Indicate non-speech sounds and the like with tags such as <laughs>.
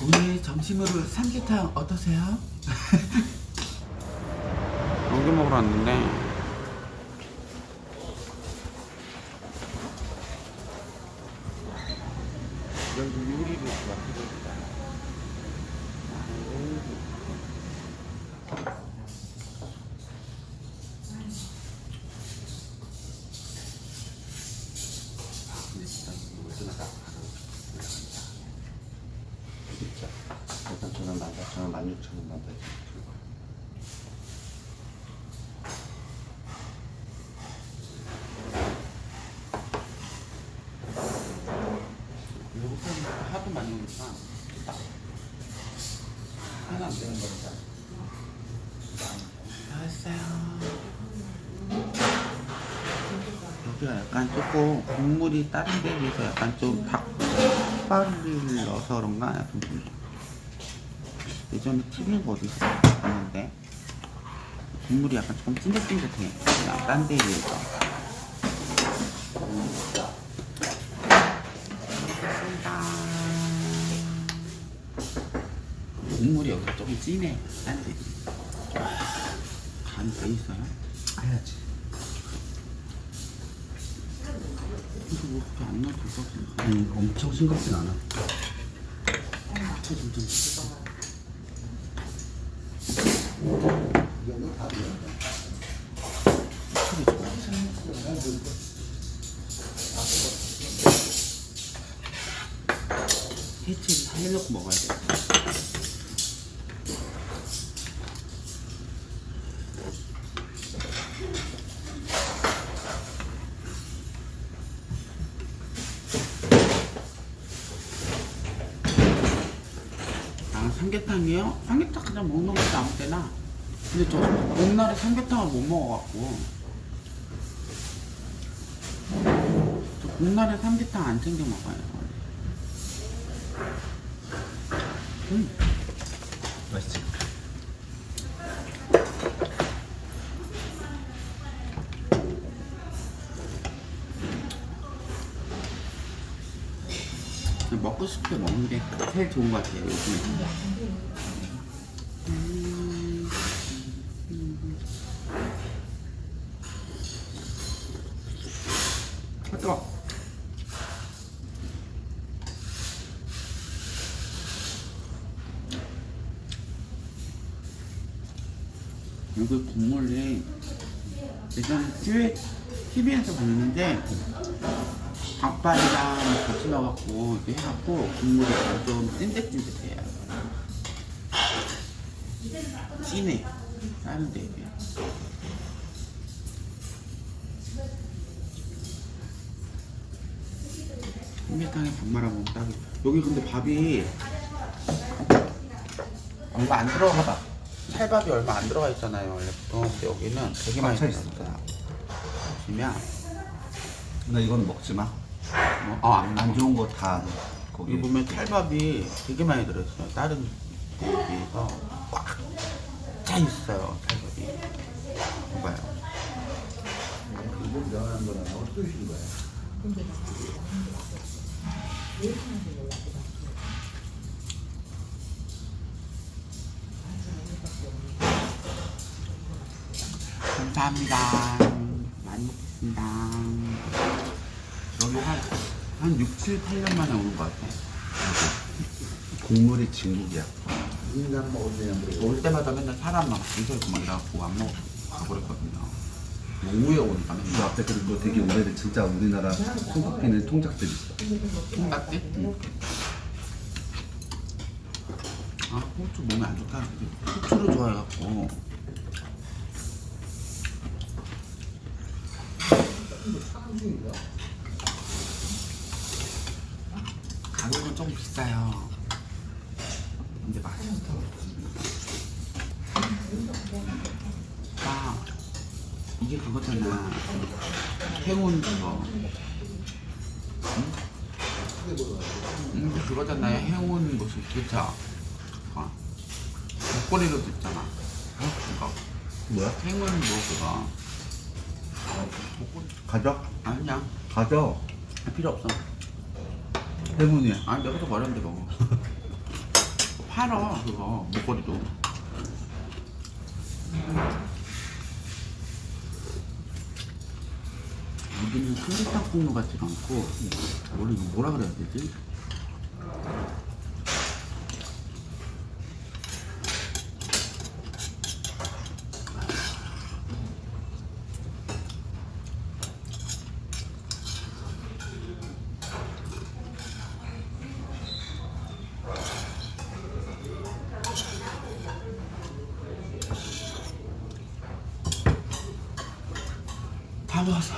오늘 점심으로 삼계탕 어떠세요? <laughs> 여기 먹으러 왔는데 여기 요리를 맡겨줍니다. 근데 진짜 이거 올드하다 진짜 일단 저는 만 저는 만 육천 원 남다 이거부터 하도 많이 오니까 하나 안 되는 거니까. 왔어요. 여기가 약간 조금 국물이 다른 데에 비해서 약간 좀 닭발을 넣어서 그런가? 약간 좀 예전에 TV에서 어디서 봤는데 국물이 약간 조금 찐득찐득해 그냥 딴 데에 비해서 국물이 여기 조금 진해 딴 데. 간이 돼 있어요? 해야지. 근데 뭐 그렇게 안 넣어도 될것 같은데 음, 엄청 싱겁진 않아. 저 점점 씻어 해치를 해놓고 먹어야 돼. 아 삼계탕이요? 삼계탕 그냥 먹는 거지 아무 때나 근데 저 옛날에 삼계탕을 못 먹어갖고 저 봄날에 삼계탕 안 챙겨 먹어요. 음, 맛있지? 먹고 싶을 때 먹는 게 제일 좋은 것 같아요 요즘에 음, 뜨거 여기 국물이 예전 TV에, TV에서 봤는데 닭발이랑 같이 넣어갖고 이렇게 해갖고 국물이 좀 찐득찐득해요. 진해. 다른 데 비해 삼계탕에 밥 말아 먹으면 딱이 여기 근데 밥이 얼마 안 들어가 봐 찰밥이 얼마 안 들어가 있잖아요 원래부터 근데 여기는 되게 많이 꽉차 들어있어요 보시면 나 이건 먹지 마. 뭐, 어, 안, 안 좋은 거 다 거기. 여기 보면 찰밥이 되게 많이 들어있어요. 다른 데에 비해서 꽉 차 있어요. 찰밥이. 봐봐요. 감사합니다. 많이 먹겠습니다. 여기 한, 한 6, 7, 8년 만에 오는 것 같아. <laughs> 국물이 진국이야. 올 때마다 맨날 사람 막 있고 막 이래갖고 안 먹고 가버렸거든요. 오후에 오니까 그 맨날 앞에 그리고 되게 오래된 진짜 우리나라 손꼽히는 통작들 있어. 통닭집? 아, 호주 몸에 안 좋다. 후추를 좋아해갖고. 가격은 좀 비싸요. 근데 맛있어. 이게 그거잖아. 해운 그거. 음, 그거잖아요. 해운 무슨 그쵸? 어. 목걸이로도 있잖아. 어? 이거. 뭐야? 행운 뭐 그거. 목걸이. 가져? 아니야. 가져. 필요 없어. 해문이야. 아니 내가 또 버렸는데 뭐. 팔어 그거 목걸이도 여기는 삼계탕 국물 같지가 않고 원래 이거 뭐라 그래야 되지? 다 모았어